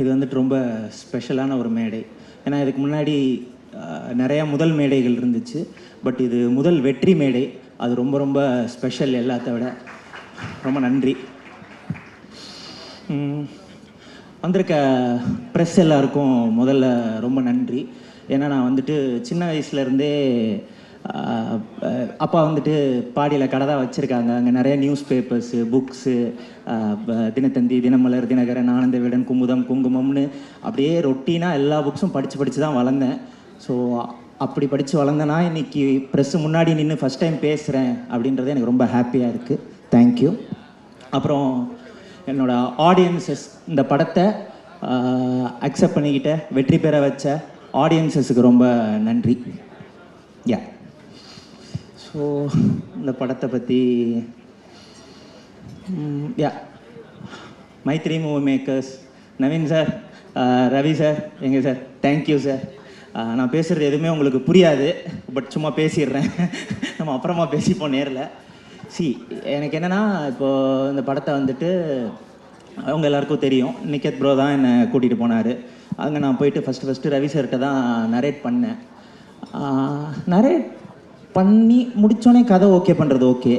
இது வந்துட்டு ரொம்ப ஸ்பெஷலான ஒரு மேடை. ஏன்னா இதுக்கு முன்னாடி நிறையா முதல் மேடைகள் இருந்துச்சு. பட் இது முதல் வெற்றி மேடை. அது ரொம்ப ரொம்ப ஸ்பெஷல் எல்லாத்த விட. ரொம்ப நன்றி. வந்திருக்க ப்ரெஸ் எல்லாருக்கும் முதல்ல ரொம்ப நன்றி. ஏன்னா நான் வந்துட்டு சின்ன வயசுலேருந்தே அப்பா வந்துட்டு பாடியில் கடை தான் வச்சுருக்காங்க. அங்கே நிறைய news papers books Dinathanthi Dinamalar Dinakaran Ananda Vikatan Kumudam குங்குமம்னு அப்படியே ரொட்டீனாக எல்லா புக்ஸும் படித்து படித்து தான் வளர்ந்தேன். ஸோ அப்படி படித்து வளர்ந்தேன்னா இன்றைக்கி ப்ரெஸ்ஸு முன்னாடி நின்று ஃபஸ்ட் டைம் பேசுகிறேன் அப்படின்றது எனக்கு ரொம்ப ஹாப்பியாக இருக்குது தேங்க்யூ அப்புறம் என்னோட ஆடியன்சஸ் இந்த படத்தை அக்செப்ட் பண்ணிக்கிட்ட வெற்றி பெற வச்ச ஆடியன்சஸுக்கு ரொம்ப நன்றி. யா ஸோ இந்த படத்தை பற்றி yeah Mythri movie makers Naveen sir Ravi sir எங்கே சார் தேங்க்யூ சார் நான் பேசுகிறது எதுவுமே உங்களுக்கு புரியாது பட் சும்மா பேசிடுறேன். நம்ம அப்புறமா பேசிப்போம் நேரில். சி எனக்கு என்னென்னா இப்போது இந்த படத்தை வந்துட்டு அவங்க எல்லாருக்கும் தெரியும். நிக்கத் ப்ரோ தான் என்னை கூட்டிகிட்டு போனார். அங்கே நான் போயிட்டு ஃபஸ்ட்டு ஃபஸ்ட்டு ரவி சார்கிட்ட தான் நரேட் பண்ணேன். நரேட் பண்ணி முடித்தோடனே கதை ஓகே பண்ணுறது ஓகே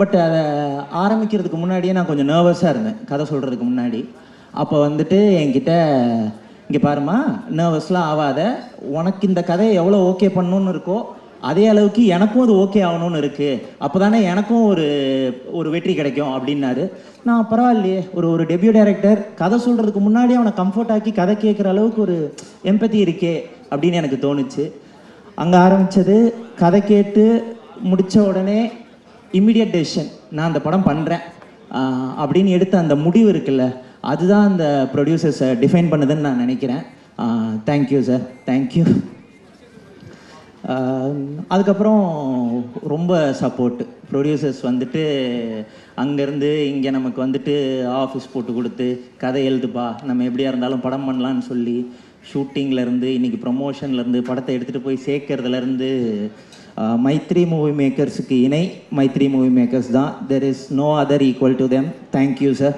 பட் அதை ஆரம்பிக்கிறதுக்கு முன்னாடியே நான் கொஞ்சம் நர்வஸாக இருந்தேன். கதை சொல்கிறதுக்கு முன்னாடி. அப்போ வந்துட்டு என்கிட்ட இங்கே பாருமா நர்வஸ்லாம் ஆகாத உனக்கு இந்த கதையை எவ்வளோ ஓகே பண்ணணும்னு இருக்கோ அதே அளவுக்கு எனக்கும் அது ஓகே ஆகணும்னு இருக்குது அப்போ தானே எனக்கும் ஒரு ஒரு வெற்றி கிடைக்கும் அப்படின்னாரு. நான் பரவாயில்லையே ஒரு ஒரு டெபியூ டைரக்டர் கதை சொல்கிறதுக்கு முன்னாடி அவனை கம்ஃபர்ட் ஆக்கி கதை கேட்குற அளவுக்கு ஒரு எம்பத்தி இருக்கே அப்படின்னு எனக்கு தோணுச்சு. அங்கே ஆரம்பித்தது கதை கேட்டு முடித்த உடனே இம்மிடியட் டெசிஷன் நான் அந்த படம் பண்ணுறேன் அப்படின்னு எடுத்த அந்த முடிவு இருக்குல்ல அதுதான் அந்த ப்ரொடியூசர்ஸை டிஃபைன் பண்ணுதுன்னு நான் நினைக்கிறேன். தேங்க்யூ சார் தேங்க்யூ அதுக்கப்புறம் ரொம்ப சப்போர்ட்டு ப்ரொடியூசர்ஸ் வந்துட்டு அங்கேருந்து இங்கே நமக்கு வந்துட்டு ஆஃபீஸ் போட்டு கொடுத்து கதை எழுதுப்பா நம்ம எப்படியா இருந்தாலும் படம் பண்ணலான்னு சொல்லி ஷூட்டிங்லேருந்து இன்றைக்கி ப்ரொமோஷன்லேருந்து படத்தை எடுத்துகிட்டு போய் சேர்க்கறதுலேருந்து மைத்ரி மூவி மேக்கர்ஸுக்கு இணை. மைத்ரி மூவி மேக்கர்ஸ் தான். There is no other equal to them thank you sir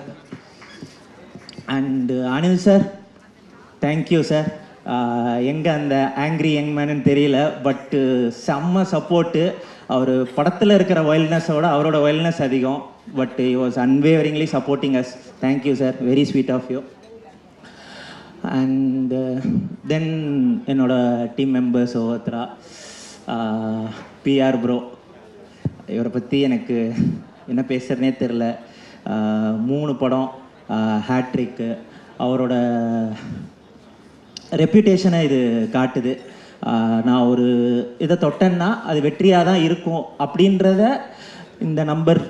and Anil sir thank you sir எங்கே அந்த ஆங்க்ரி யங் மேனு தெரியல பட்டு uh, செம்ம சப்போர்ட்டு அவர் படத்தில் இருக்கிற வைல்ட்னஸோட அவரோட வைல்ட்னஸ் அதிகம். But he was unwaveringly supporting us thank you sir very sweet of you and then uh, என்னோட டீம் மெம்பர்ஸ் ஒவ்வொருத்தரா பிஆர் ப்ரோ இவரை பற்றி எனக்கு என்ன பேசுகிறனே தெரில மூணு படம் ஹேட்ரிக்கு அவரோட ரெப்யூட்டேஷனை இது காட்டுது. நான் ஒரு இதை தொட்டேன்னா அது வெற்றியாக தான் இருக்கும் அப்படின்றத இந்த number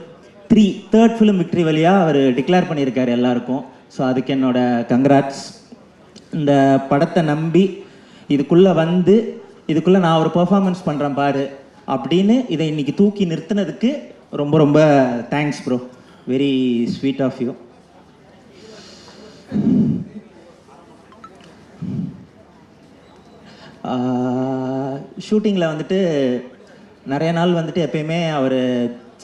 three third film victory வழியாக அவர் டிக்ளேர் பண்ணியிருக்காரு எல்லாருக்கும். ஸோ அதுக்கு என்னோட கங்க்ராட்ஸ் இந்த படத்தை நம்பி இதுக்குள்ளே வந்து இதுக்குள்ளே நான் ஒரு பெர்ஃபார்மன்ஸ் பண்ணுறேன் பாரு அப்படின்னு இதை இன்றைக்கி தூக்கி நிறுத்தினதுக்கு ரொம்ப ரொம்ப thanks bro very sweet of you ஷூட்டிங்கில் வந்துட்டு நிறைய நாள் வந்துட்டு எப்பயுமே அவர்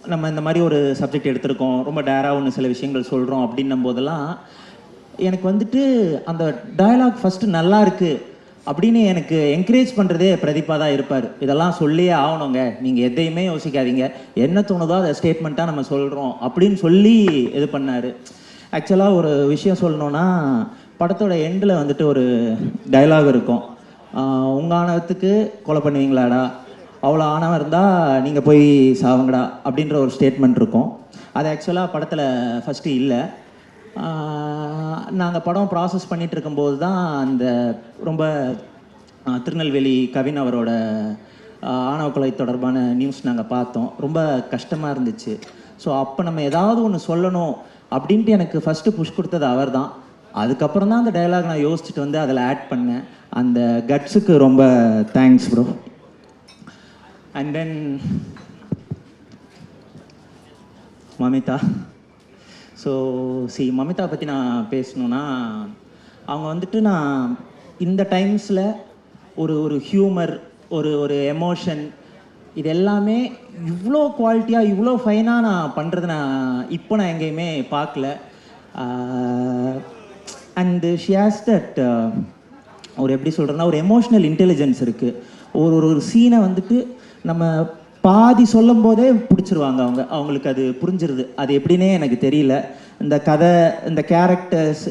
நம்ம இந்த மாதிரி ஒரு சப்ஜெக்ட் எடுத்திருக்கோம் ரொம்ப டேராக ஒன்று சில விஷயங்கள் சொல்கிறோம் அப்படின்னும் போதெல்லாம் எனக்கு வந்துட்டு அந்த டயலாக் ஃபஸ்ட்டு நல்லா இருக்கு அப்படின்னு எனக்கு என்கரேஜ் பண்ணுறதே பிரதீபா தான் இருப்பார். இதெல்லாம் சொல்லியே ஆகணுங்க. நீங்கள் எதையுமே யோசிக்காதீங்க. என்ன தோணுதோ அதை ஸ்டேட்மெண்ட்டாக நம்ம சொல்கிறோம் அப்படின்னு சொல்லி இது பண்ணார். ஆக்சுவலாக ஒரு விஷயம் சொல்லணும்னா படத்தோட எண்டில் வந்துட்டு ஒரு டயலாக் இருக்கும். உங்கள் ஆணவத்துக்கு கொலை பண்ணுவீங்களாடா? அவ்வளோ ஆணவம் இருந்தால் நீங்கள் போய் சாவுங்கடா அப்படின்ற ஒரு ஸ்டேட்மெண்ட் இருக்கும். அது ஆக்சுவலாக படத்தில் ஃபஸ்ட்டு இல்லை. நாங்கள் படம் ப்ராசஸ் பண்ணிட்டு இருக்கும்போது தான் அந்த ரொம்ப திருநெல்வேலி கவின் அவரோட ஆஹ், ஆணவ கொலை தொடர்பான நியூஸ் நாங்கள் பார்த்தோம். ரொம்ப கஷ்டமாக இருந்துச்சு. ஸோ அப்போ நம்ம ஏதாவது ஒன்று சொல்லணும் அப்படின்ட்டு எனக்கு ஃபஸ்ட்டு புஷ் கொடுத்தது அவர் தான் அதுக்கப்புறம் தான் அந்த டயலாக் நான் யோசிச்சுட்டு வந்து அதில் ஆட் பண்ணேன். அந்த கட்ஸுக்கு ரொம்ப thanks bro and then Mamitha. So see Mamitha பற்றி நான் பேசணுன்னா அவங்க வந்துட்டு நான் இந்த டைம்ஸில் ஒரு ஒரு ஹியூமர் ஒரு ஒரு எமோஷன் இது எல்லாமே இவ்வளோ குவாலிட்டியாக இவ்வளோ ஃபைனாக நான் பண்ணுறது நான் இப்போ நான் எங்கேயுமே பார்க்கல. அண்ட் ஷி தட் ஒரு எப்படி சொல்கிறேன்னா ஒரு எமோஷ்னல் இன்டெலிஜென்ஸ் இருக்குது ஒரு ஒரு ஒரு சீனை வந்துட்டு நம்ம பாதி சொல்லும் போதே பிடிச்சிருவாங்க அவங்க. அவங்களுக்கு அது புரிஞ்சிருது. அது எப்படின்னே எனக்கு தெரியல. இந்த கதை இந்த கேரக்டர்ஸ்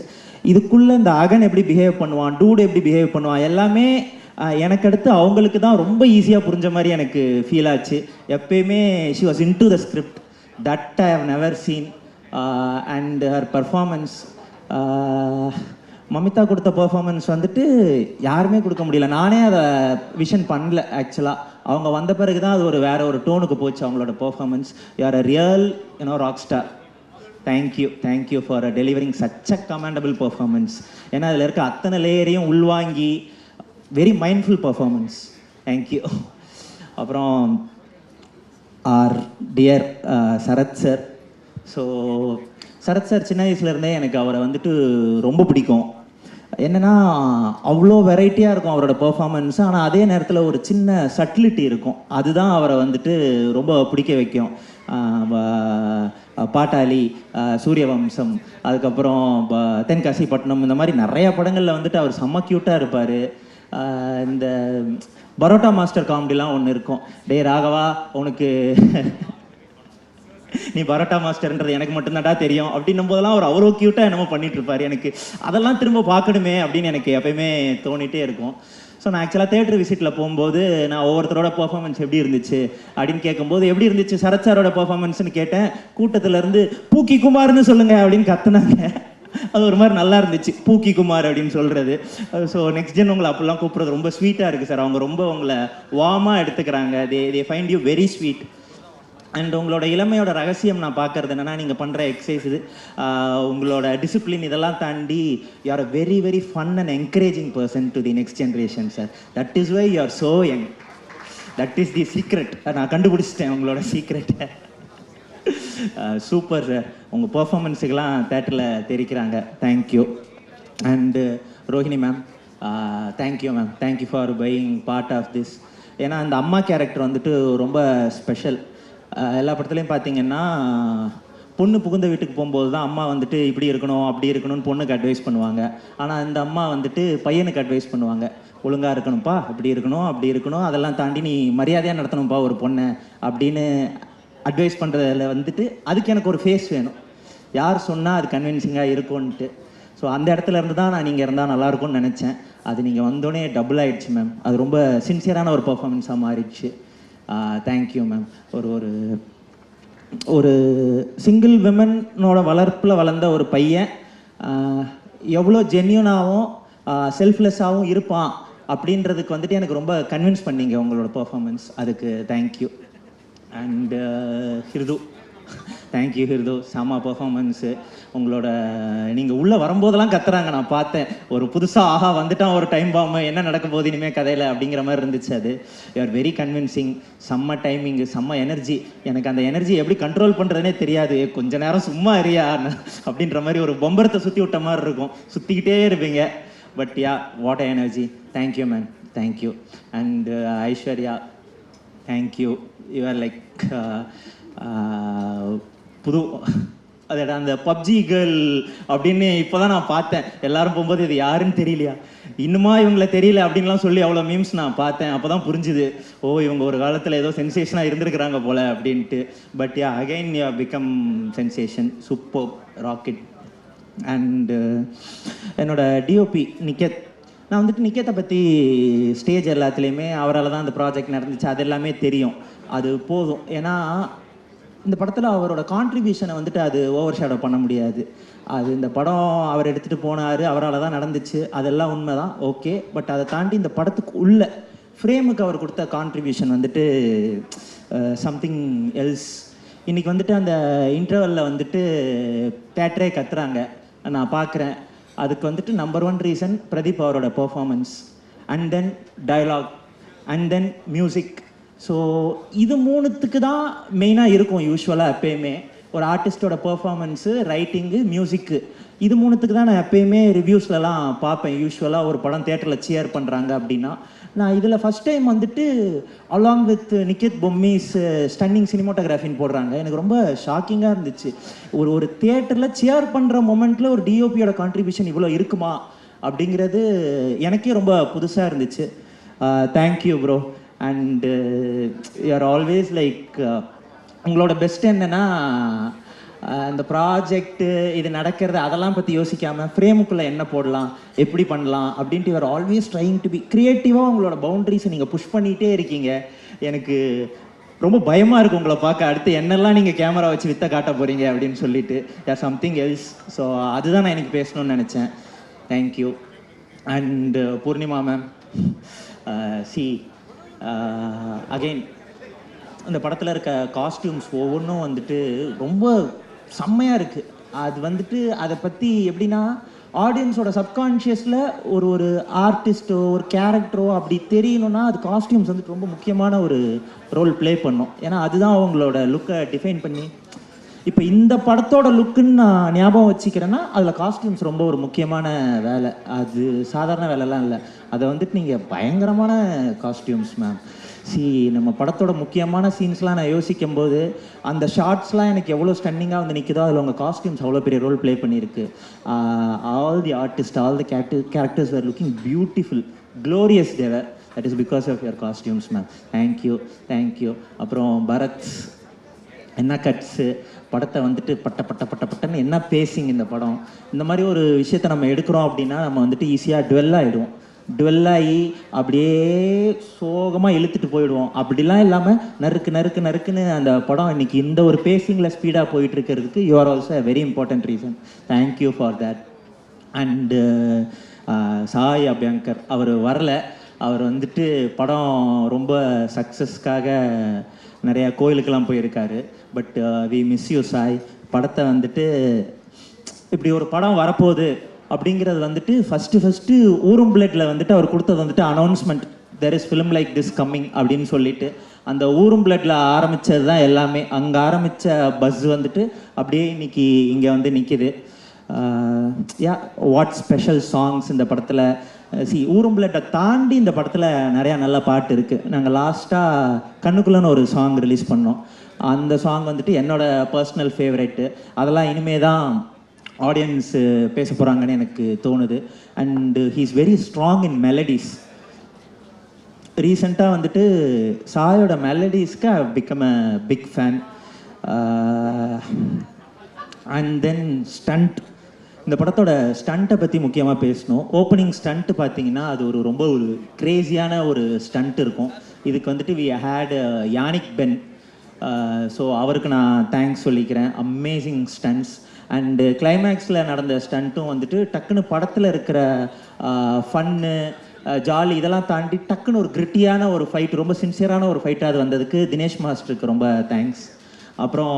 இதுக்குள்ளே இந்த அகன் எப்படி பிஹேவ் பண்ணுவான் டூடு எப்படி பிஹேவ் பண்ணுவான் எல்லாமே எனக்கு அடுத்து அவங்களுக்கு தான் ரொம்ப ஈஸியாக புரிஞ்ச மாதிரி எனக்கு ஃபீல் ஆச்சு. எப்பயுமே she was in to the script that I have never seen and her performance Mamitha கொடுத்த பெர்ஃபார்மன்ஸ் வந்துட்டு யாருமே கொடுக்க முடியல. நானே அதை விஷன் பண்ணல ஆக்சுவலாக அவங்க வந்த பிறகு தான் அது ஒரு வேற ஒரு டோனுக்கு போச்சு அவங்களோட பெர்ஃபார்மன்ஸ் யார் a real you know rock star thank you thank you for delivering such a commendable performance ஏன்னா அதில் இருக்க அத்தனை லேயரையும் உள்வாங்கி very mindful performance thank you அப்புறம் our dear Sarath sir so Sarath sir சின்ன வயசுலேருந்தே எனக்கு அவரை வந்துட்டு ரொம்ப பிடிக்கும். என்னென்னா அவ்வளோ வெரைட்டியாக இருக்கும் அவரோட பெர்ஃபார்மன்ஸ் ஆனால் அதே நேரத்தில் ஒரு சின்ன சட்டிலிட்டி இருக்கும். அதுதான் அவரை வந்துட்டு ரொம்ப பிடிக்க வைக்கும். பாட்டாளி சூரியவம்சம் அதுக்கப்புறம் ப- தென்காசிப்பட்டினம் இந்த மாதிரி நிறைய படங்களில் வந்துட்டு அவர் செம்ம க்யூட்டாக இருப்பார். இந்த பரோட்டா மாஸ்டர் காமெடிலாம் ஒன்று இருக்கும். டேய் ராகவா உனக்கு நீ பரோட்டா மாஸ்டர்ன்றது எனக்கு மட்டும்தான்டா தெரியும். அப்படின்னும் போதெல்லாம் அவர் அவ்வளோ க்யூட்டாக என்னமோ பண்ணிட்டு இருப்பார். எனக்கு அதெல்லாம் திரும்ப பார்க்கணுமே அப்படின்னு எனக்கு எப்பயுமே தோணிட்டே இருக்கும். ஸோ நான் ஆக்சுவலாக தேட்டர் விசிட்டில் போகும்போது நான் ஒவ்வொருத்தரோட பெர்ஃபார்மன்ஸ் எப்படி இருந்துச்சு அப்படின்னு கேட்கும்போது எப்படி இருந்துச்சு சரத் சாரோட பெர்ஃபார்மன்ஸ்னு கேட்டேன். கூட்டத்திலேருந்து பூக்கி குமார்னு சொல்லுங்கள் அப்படின்னு கத்துனாங்க. அது ஒரு மாதிரி நல்லா இருந்துச்சு. பூக்கி குமார் அப்படின்னு சொல்கிறது ஸோ நெக்ஸ்ட் ஜென் உங்களை அப்படிலாம் கூப்பிட்றது ரொம்ப ஸ்வீட்டாக இருக்குது சார் அவங்க ரொம்ப உங்களை வார்மாக எடுத்துக்கிறாங்க. They they find you very sweet and உங்களோட இளமையோட ரகசியம் நான் பார்க்கறது என்னன்னா நீங்கள் பண்ணுற எக்ஸசைஸ் இது உங்களோட டிசிப்ளின் இதெல்லாம் தாண்டி you are a very very fun and encouraging person to the next generation sir that is why you are so young that is the secret நான் கண்டுபிடிச்சிட்டேன் உங்களோட சீக்ரெட்டை சூப்பர் சார் உங்கள் பர்ஃபார்மன்ஸுக்கெல்லாம் தேட்டரில் தெரிக்கிறாங்க. Thank you and Rohini ma'am thank you ma'am thank you for being part of this ஏன்னா அந்த அம்மா கேரக்டர் வந்துட்டு ரொம்ப ஸ்பெஷல் எல்லா படத்துலையும் பார்த்தீங்கன்னா பொண்ணு புகுந்த வீட்டுக்கு போகும்போது தான் அம்மா வந்துட்டு இப்படி இருக்கணும் அப்படி இருக்கணும்னு பொண்ணுக்கு அட்வைஸ் பண்ணுவாங்க. ஆனால் இந்த அம்மா வந்துட்டு பையனுக்கு அட்வைஸ் பண்ணுவாங்க. ஒழுங்காக இருக்கணும்ப்பா இப்படி இருக்கணும் அப்படி இருக்கணும் அதெல்லாம் தாண்டி நீ மரியாதையாக நடத்தணும்ப்பா ஒரு பொண்ணை அப்படின்னு அட்வைஸ் பண்ணுறதுல வந்துட்டு அதுக்கு எனக்கு ஒரு ஃபேஸ் வேணும். யார் சொன்னால் அது கன்வின்சிங்காக இருக்கும்ன்ட்டு. ஸோ அந்த இடத்துல இருந்து தான் நான் நீங்கள் இருந்தால் நல்லாயிருக்கும்னு நினச்சேன். அது நீங்கள் வந்தோடனே டபுள் ஆயிடுச்சு மேம் அது ரொம்ப சின்சியரான ஒரு பர்ஃபார்மன்ஸாக மாறிடுச்சு. தேங்க்யூ மேம் ஒரு ஒரு ஒரு சிங்கிள் விமனோட வளர்ப்பில் வளர்ந்த ஒரு பையன் எவ்வளோ ஜென்யூனாகவும் செல்ஃப்லெஸ்ஸாகவும் இருப்பான் அப்படின்றதுக்கு வந்துட்டு எனக்கு ரொம்ப கன்வின்ஸ் பண்ணீங்க உங்களோட பர்ஃபார்மன்ஸ் அதுக்கு thank you and Hridhu. Thank you Hridhu. Sama performance உங்களோட நீங்கள் உள்ளே வரும்போதெல்லாம் கத்துறாங்க. நான் பார்த்தேன். ஒரு புதுசாக ஆஹா வந்துட்டான் ஒரு டைம் பாம்பு என்ன நடக்க போகுது? இனிமேல் கதையில் அப்படிங்கிற மாதிரி இருந்துச்சு அது. யூஆர் வெரி கன்வின்சிங் செம்ம டைமிங்கு செம்ம எனர்ஜி எனக்கு அந்த எனர்ஜி எப்படி கண்ட்ரோல் பண்ணுறதுனே தெரியாது. கொஞ்ச நேரம் சும்மா அறியா அப்படின்ற மாதிரி ஒரு பொம்பரத்தை சுற்றி விட்ட மாதிரி இருக்கும். சுற்றிக்கிட்டே இருப்பீங்க. But yeah what energy thank you man thank you and Aishwarya thank you you are like புது அதோட அந்த பப்ஜி கேர்ள் அப்படின்னு இப்போ தான் நான் பார்த்தேன். எல்லாரும் போகும்போது இது யாருன்னு தெரியலையா? இன்னுமா இவங்கள தெரியல அப்படின்லாம் சொல்லி அவ்வளோ மீம்ஸ் நான் பார்த்தேன். அப்போ தான் புரிஞ்சுது. ஓ இவங்க ஒரு காலத்தில் ஏதோ சென்சேஷனாக இருந்திருக்கிறாங்க போல அப்படின்ட்டு. But yeah again yeah become sensation super rocket and என்னோட டிஓபி நிக்கத் நான் வந்துட்டு நிக்கத்தை பற்றி ஸ்டேஜ் எல்லாத்துலேயுமே அவரால் தான் அந்த ப்ராஜெக்ட் நடந்துச்சு. அது எல்லாமே தெரியும். அது போதும். ஏன்னா இந்த படத்தில் அவரோட கான்ட்ரிபியூஷனை வந்துட்டு அது ஓவர் ஷேடோ பண்ண முடியாது. அது இந்த படம் அவர் எடுத்துகிட்டு போனார் அவரால் தான் நடந்துச்சு. அதெல்லாம் உண்மை தான் ஓகே பட் அதை தாண்டி இந்த படத்துக்கு உள்ள ஃப்ரேமுக்கு அவர் கொடுத்த கான்ட்ரிபியூஷன் வந்துட்டு சம்திங் எல்ஸ் இன்றைக்கி வந்துட்டு அந்த இன்டர்வலில் வந்துட்டு தேட்டரே கத்துறாங்க. நான் பார்க்குறேன் அதுக்கு வந்துட்டு நம்பர் ஒன் ரீசன் பிரதீப் அவரோட performance and then dialogue and then music so இது மூணுத்துக்கு தான் மெயினாக இருக்கும் யூஸ்வலாக எப்பயுமே. ஒரு ஆர்டிஸ்டோட பெர்ஃபார்மன்ஸு ரைட்டிங்கு மியூசிக்கு இது மூணுத்துக்கு தான் நான் எப்பயுமே ரிவ்யூஸ்லலாம் பார்ப்பேன். யூஸ்வலாக ஒரு படம் தேட்டரில் சேர் பண்ணுறாங்க அப்படின்னா. நான் இதில் ஃபஸ்ட் டைம் வந்துட்டு along with Niketh Bommi's stunning சினிமோட்டோகிராஃபின்னு போடுறாங்க. எனக்கு ரொம்ப ஷாக்கிங்காக இருந்துச்சு. ஒரு ஒரு தேட்டரில் சேர் பண்ணுற மொமெண்ட்டில் ஒரு டிஓபியோட கான்ட்ரிபியூஷன் இவ்வளோ இருக்குமா? அப்படிங்கிறது எனக்கே ரொம்ப புதுசாக இருந்துச்சு. Thank you bro and you are always like உங்களோட பெஸ்ட் என்னன்னா uh, அந்த ப்ராஜெக்ட்டு இது நடக்கிறது அதெல்லாம் பற்றி யோசிக்காமல் ஃப்ரேமுக்குள்ளே என்ன போடலாம் எப்படி பண்ணலாம் அப்படின்ட்டு you are always trying to be க்ரியேட்டிவாக உங்களோட பவுண்ட்ரிஸை நீங்கள் புஷ் பண்ணிகிட்டே இருக்கீங்க. எனக்கு ரொம்ப பயமாக இருக்குது உங்களை பார்க்க. அடுத்து என்னெல்லாம் நீங்கள் கேமரா வச்சு வித்த காட்ட போகிறீங்க அப்படின்னு சொல்லிட்டு. யார் சம்திங் எல்ஸ் ஸோ அதுதான் நான் எனக்கு பேசணும்னு நினச்சேன். Thank you and Poornima ma'am see uh, Uh, again இந்த படத்தில் இருக்க காஸ்டியூம்ஸ் ஒவ்வொன்றும் வந்துட்டு ரொம்ப செம்மையாக இருக்குது அது வந்துட்டு அதை பற்றி எப்படின்னா ஆடியன்ஸோட சப்கான்ஷியஸில் ஒரு ஒரு ஆர்டிஸ்ட்டோ ஒரு கேரக்டரோ அப்படி தெரியணும்னா அது காஸ்டியூம்ஸ் வந்துட்டு ரொம்ப முக்கியமான ஒரு ரோல் ப்ளே பண்ணும். ஏன்னா அதுதான் அவங்களோட லுக்கை டிஃபைன் பண்ணி. இப்போ இந்த படத்தோட லுக்குன்னு நான் ஞாபகம் வச்சுக்கிறேன்னா அதில் காஸ்டியூம்ஸ் ரொம்ப ஒரு முக்கியமான வேலை. அது சாதாரண வேலைலாம் இல்லை. அதை வந்துட்டு நீங்கள் பயங்கரமான காஸ்டியூம்ஸ் மேம் சி நம்ம படத்தோட முக்கியமான சீன்ஸ்லாம் நான் யோசிக்கும் போது அந்த ஷார்ட்ஸ்லாம் எனக்கு எவ்வளோ ஸ்டன்னிங்காக வந்து நிற்குதோ அதில் உங்கள் காஸ்டியூம்ஸ் அவ்வளோ பெரிய ரோல் ப்ளே பண்ணியிருக்கு. All the artist all the character characters are looking beautiful glorious there that is because of your costumes ma'am thank you thank you அப்புறம் பரத் என்ன கட்ஸு படத்தை வந்துட்டு பட்ட பட்ட பட்ட பட்டன்னு என்ன பேசிங் இந்த படம்? இந்த மாதிரி ஒரு விஷயத்தை நம்ம எடுக்கிறோம் அப்படின்னா நம்ம வந்துட்டு ஈஸியாக டுவெல் ஆகிடுவோம் டுவெல் ஆகி அப்படியே சோகமாக இழுத்துட்டு போயிடுவோம். அப்படிலாம் இல்லாமல் நறுக்கு நறுக்கு நறுக்குன்னு அந்த படம் இன்னைக்கு இந்த ஒரு பேசிங்கில் ஸ்பீடாக போயிட்டு இருக்கிறதுக்கு you are also very important reason thank you for that and Sai Abhyankar அவர் வரல. அவர் வந்துட்டு படம் ரொம்ப சக்ஸஸ்க்காக நிறையா கோயிலுக்கெல்லாம் போயிருக்காரு. But we miss you Sai. படத்தை வந்துட்டு இப்படி ஒரு படம் வரப்போகுது. அப்படிங்கிறது வந்துட்டு ஃபஸ்ட்டு ஃபஸ்ட்டு ஊரும் பிளேட்டில் வந்துட்டு அவர் கொடுத்தது வந்துட்டு announcement there is film like this coming அப்படின்னு சொல்லிட்டு அந்த ஊரும் பிளேட்டில் ஆரம்பித்தது தான் எல்லாமே. அங்கே ஆரம்பித்த பஸ் வந்துட்டு அப்படியே இன்னைக்கு இங்கே வந்து நிற்கிது யா வாட் ஸ்பெஷல் சாங்ஸ் இந்த படத்தில். சி ஊரும் பிளட்டை தாண்டி இந்த படத்தில் நிறையா நல்ல பாட்டு இருக்குது நாங்கள் லாஸ்ட்டாக கண்ணுக்குள்ளன்னு ஒரு சாங் ரிலீஸ் பண்ணோம். அந்த சாங் வந்துட்டு என்னோடய பர்சனல் ஃபேவரெட்டு அதெல்லாம் இனிமே தான் ஆடியன்ஸ் uh, பேச போகிறாங்கன்னு எனக்கு தோணுது. And he's very strong in melodies ரீசெண்டாக வந்துட்டு சாயோட மெலடிஸ்க்கு I become a big fan and then stunt இந்த படத்தோட ஸ்டண்ட்டை பற்றி முக்கியமாக பேசணும். ஓப்பனிங் ஸ்டண்ட்டு பார்த்தீங்கன்னா அது ஒரு ரொம்ப ஒரு க்ரேஸியான ஒரு ஸ்டண்ட் இருக்கும். இதுக்கு வந்துட்டு we had Yannick Ben so அவருக்கு நான் தேங்க்ஸ் சொல்லிக்கிறேன். அமேசிங் ஸ்டன்ஸ் அண்டு கிளைமேக்ஸில் நடந்த ஸ்டண்ட்டும் வந்துட்டு டக்குன்னு படத்தில் இருக்கிற ஃபன்னு ஜாலி இதெல்லாம் தாண்டி டக்குன்னு ஒரு கிரிட்டியான ஒரு ஃபைட் ரொம்ப சின்சியரான ஒரு ஃபைட்டாக அது வந்ததுக்கு தினேஷ் மாஸ்டருக்கு ரொம்ப தேங்க்ஸ் அப்புறம்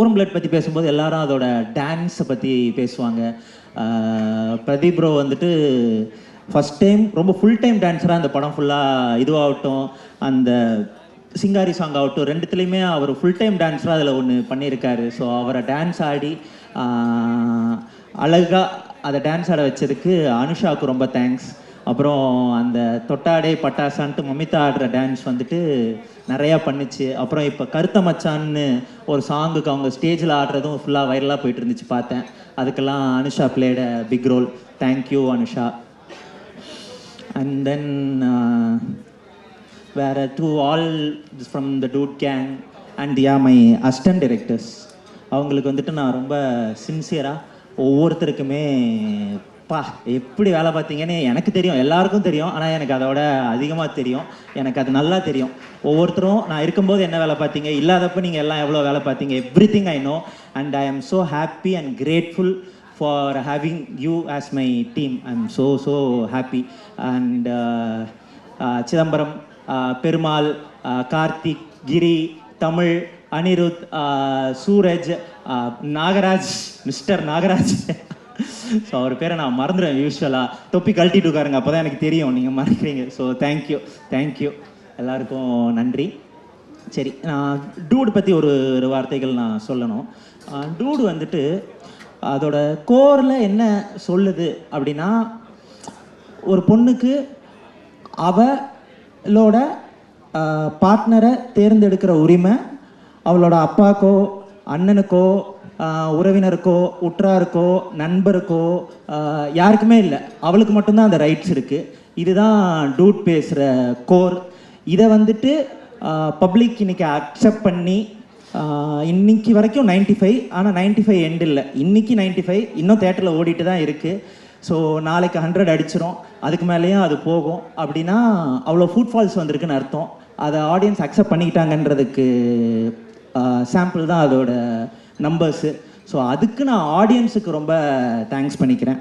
ஊரம் பிளட் பற்றி பேசும்போது எல்லாரும் அதோட டான்ஸை பற்றி பேசுவாங்க. பிரதீப் ப்ரோ வந்துட்டு ஃபஸ்ட் டைம் ரொம்ப ஃபுல் டைம் டான்ஸராக அந்த படம் ஃபுல்லாக இதுவாகட்டும். அந்த சிங்காரி சாங் ஆகட்டும் ரெண்டுத்துலேயுமே அவர் ஃபுல் டைம் டான்ஸராக அதில் ஒன்று பண்ணியிருக்காரு. ஸோ அவரை டான்ஸ் ஆடி அழகாக அதை டான்ஸ் ஆட வச்சதுக்கு அனுஷாவுக்கு ரொம்ப தேங்க்ஸ் அப்புறம் அந்த தொட்டாடே பட்டாசான்ட்டு மமிதா ஆடுற டான்ஸ் வந்துட்டு நிறையா பண்ணிச்சு. அப்புறம் இப்போ கருத்த மச்சான்னு ஒரு சாங்குக்கு அவங்க ஸ்டேஜில் ஆடுறதும் ஃபுல்லாக வைரலாக போயிட்டு இருந்துச்சு பார்த்தேன். அதுக்கெல்லாம் Anusha played big role thank you Anusha. And then வேற to all from the dude gang and yeah my assistant directors அவங்களுக்கு வந்துட்டு நான் ரொம்ப சின்சியராக ஒவ்வொருத்தருக்குமே பா எப்படி வேலை பார்த்தீங்கன்னு எனக்கு தெரியும் எல்லாருக்கும் தெரியும் ஆனால் எனக்கு அதோட அதிகமாக தெரியும் எனக்கு அது நல்லா தெரியும். ஒவ்வொருத்தரும் நான் இருக்கும்போது என்ன வேலை பார்த்தீங்க? இல்லாதப்போ நீங்கள் எல்லாம் எவ்வளோ வேலை பார்த்தீங்க? Everything I know and I am so happy and grateful for having you as my team I am so so happy and Chidambaram Perumal Karthik Giri Tamil Anirudh Suraj Nagaraj mister Nagaraj. So அவர் பேரை நான் மறந்துடுவேன் யூஸ்வலாக தொப்பி கழட்டிட்டு உட்காருங்க அப்போ தான் எனக்கு தெரியும். நீங்கள் மறக்கிறீங்க. ஸோ தேங்க்யூ தேங்க்யூ எல்லாருக்கும் நன்றி. சரி நான் டூடு பற்றி ஒரு ஒரு வார்த்தைகள் நான் சொல்லணும். டூடு வந்துட்டு அதோட கோரில் என்ன சொல்லுது அப்படின்னா ஒரு பொண்ணுக்கு அவளோட பார்ட்னரை தேர்ந்தெடுக்கிற உரிமை அவளோட அப்பாக்கோ அண்ணனுக்கோ உறவினருக்கோ உற்றாருக்கோ நண்பருக்கோ யாருக்குமே இல்லை. அவளுக்கு மட்டும்தான் அந்த ரைட்ஸ் இருக்குது இதுதான் டூட் பேசுகிற கோர் இதை வந்துட்டு பப்ளிக் இன்றைக்கி அக்செப்ட் பண்ணி இன்னைக்கு வரைக்கும் 95 ஃபைவ் ஆனால் நைன்ட்டி ஃபைவ் எண்ட் இல்லை. இன்னைக்கு 95 ஃபைவ் இன்னும் தேட்டரில் ஓடிட்டு தான் இருக்குது ஸோ நாளைக்கு ஹண்ட்ரட் அடிச்சிரும். அதுக்கு மேலேயும் அது போகும். அப்படின்னா அவ்வளோ ஃபுட்ஃபால்ஸ் வந்திருக்குன்னு அர்த்தம். அதை ஆடியன்ஸ் அக்செப்ட் பண்ணிக்கிட்டாங்கன்றதுக்கு சாம்பிள் தான் அதோட நம்பர்ஸு ஸோ அதுக்கு நான் ஆடியன்ஸுக்கு ரொம்ப தேங்க்ஸ் பண்ணிக்கிறேன்.